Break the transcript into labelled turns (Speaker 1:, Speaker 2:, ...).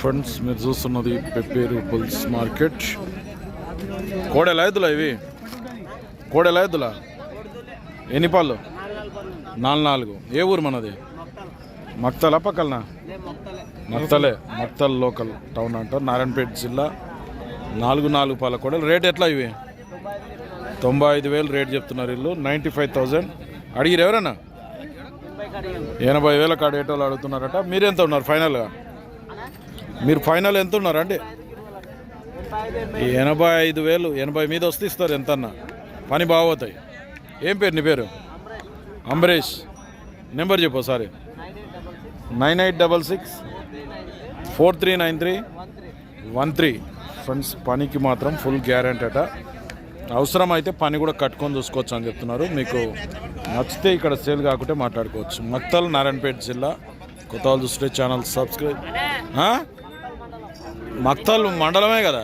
Speaker 1: Friends మీరు చూస్తున్నది pepper bulls market. కోడెలా ఇవి? కోడెలా ఎద్దులా? ఎన్ని పళ్ళు? నాలుగు నాలుగు. ఏ ఊరు మనది? మక్తల పక్కలనా? మక్తలే. మక్తల్ లోకల్ టౌన్ అంటారు నారాయణపేట జిల్లా. నాలుగు నాలుగు పాల కోడలు. రేట్ ఎట్లా ఇవి? తొంభై ఐదు వేలు రేట్ చెప్తున్నారు ఇల్లు నైంటీ ఫైవ్ థౌజండ్. అడిగిరు ఎవరన్నా? ఎనభై వేల అడిగేటోళ్ళు అడుగుతున్నారట. మీరెంత ఉన్నారు ఫైనల్గా? మీరు ఫైనల్ ఎంత ఉన్నారండి ఎనభై ఐదు వేలు ఎనభై మీద వస్తే ఇస్తారు ఎంతన్నా. పని బాగోతాయి ఏం పేరు నీ పేరు? అంబరీష్. నెంబర్ చెప్పు ఒకసారి. Nine eight double six four three nine three one three. Friends పనికి మాత్రం ఫుల్ గ్యారంటీ అట. అవసరం అయితే పని కూడా కట్టుకొని చూసుకోవచ్చు అని చెప్తున్నారు. మీకు నచ్చితే ఇక్కడ సేల్ కాకుంటే మాట్లాడుకోవచ్చు. మక్తల్ నారాయణపేట జిల్లా. కొత్త వాళ్ళు చూస్తే ఛానల్ సబ్స్క్రైబ్ ఆ? మక్తల్ మండలమే కదా